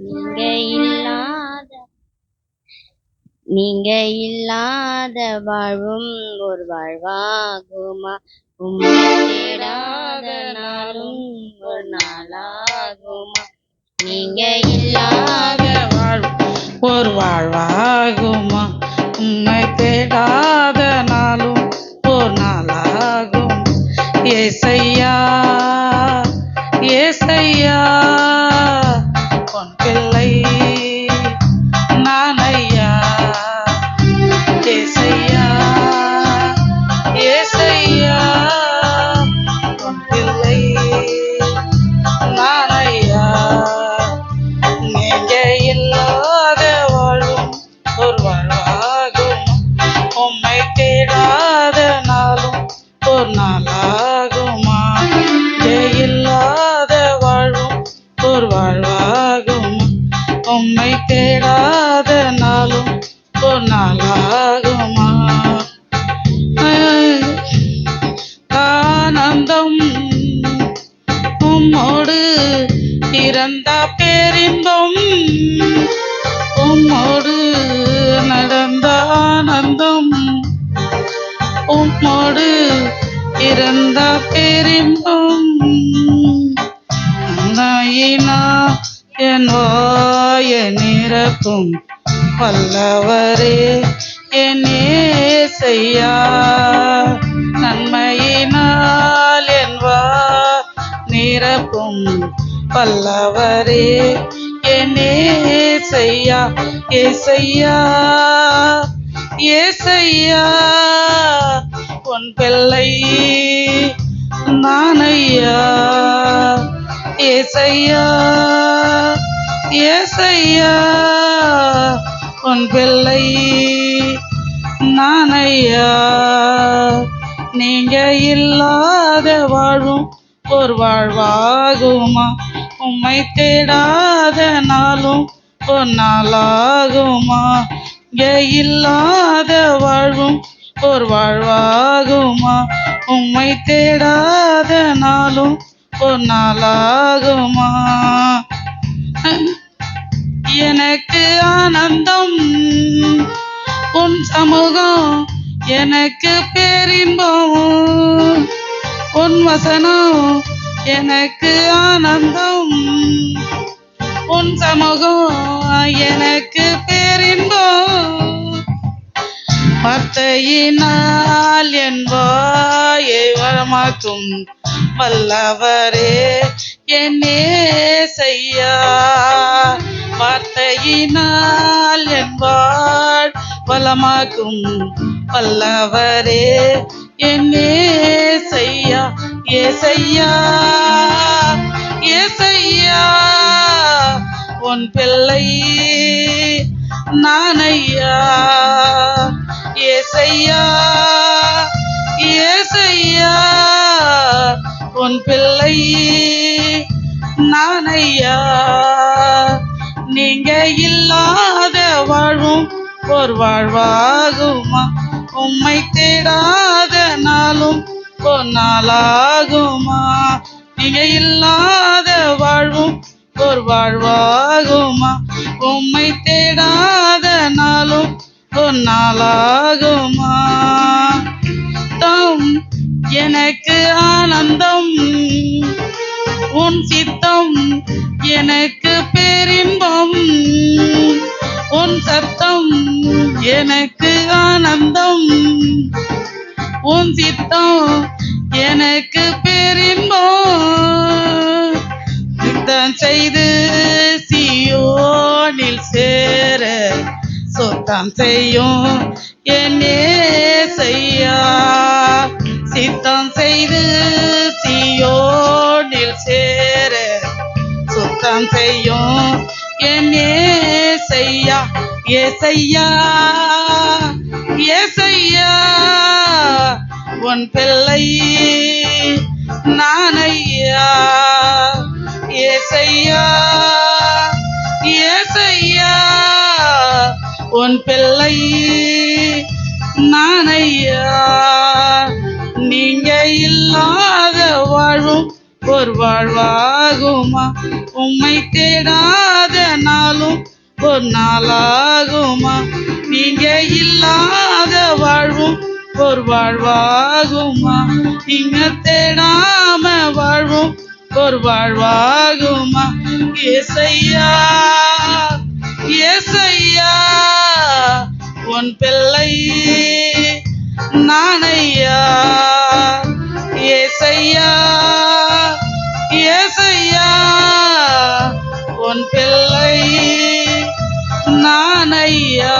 நீங்க இல்லாத நீங்க இல்லாத வாழ்வும் ஒரு வாழ்வாகுமா? உம்மை தேடாத நாளும் ஒரு நாளாகுமா? நீங்க இல்லாத வாழ்வும் ஒரு வாழ்வாகுமா? உம்மை தேடாத நாளும் ஒரு நாளாகும்? ஏசையா தேடாத நாளும் ஒரு நாளாகுமா? ஆனந்தம் உம்மோடு இறந்த பேரின்பம். உம்மோடு நடந்த ஆனந்தம். உம்மோடு இறந்த பேரின்பம். வல்லவரே என்னே செய்யா. நன்மையினால் என் வா நிரப்பும் வல்லவரே என் செய்யா. ஏசையா ஏசையா உன் பிள்ளை நானையா. ஏசையா ஏசையா உன் பிள்ளை நானையா? நீங்க இல்லாத வாழும் ஒரு வாழ்வாகுமா? உம்மை தேடாத நாளும் ஒரு நாளாகுமா? இங்க இல்லாத வாழ்வும் ஒரு வாழ்வாகுமா? உம்மை தேடாத நாளும் ஒரு நாளாகுமா? எனக்கு பேரின்பம் உன் வசனம் எனக்கு ஆனந்தம். உன் சமூகம் எனக்கு பேரின்பம் வார்த்தையினால் என் வாயை வரமாக்கும் வல்லவரே என்னே செய்யா. வார்த்தையினால் என் வாழ் வளமாக்கும் பல்லவரே. என்னே செய்யா ஏசையா ஏசையா உன் பிள்ளை நானையா. ஏசையா ஏசையா உன் பிள்ளை நானையா. நீங்க இல்லாத வாழ்வும் ஒரு வாழ்வாகுமா? உம்மை தேடாத நாளும் ஒரு நாளாகுமா நீங்க இல்லாத வாழ்வும் ஒரு வாழ்வாகுமா உம்மை தேடாத நாளும் ஒரு நாளாகுமா தம் எனக்கு ஆனந்தம். உன் சித்தம் எனக்கு எனக்கு ஆனந்தம் உன் சித்தம் எனக்கு பேரின்பம் சித்தம் செய்து சியோனில் சேர சுத்தம் செய்யும் என்னே செய்யா. சித்தம் செய்து சியோனில் சேர சுத்தம் செய்யும் என்னே செய்யா ஏசையா? ஏசையா? உன் பிள்ளை நானையா? ஏசையா? ஏசையா? உன் பிள்ளை நானையா? நீங்க இல்லாத வாழும் ஒரு வாழ்வாகுமா? உம்மை தேடாத ஒரு நாளாகுமா நீங்க இல்லாத வாழ்வும் ஒரு வாழ்வாகுமா? நீங்க தேடாம வாழ்வும் ஒரு வாழ்வாகுமா? ஏசையா ஏசையா உன் பிள்ளை நானையா? ஏசையா দিয়া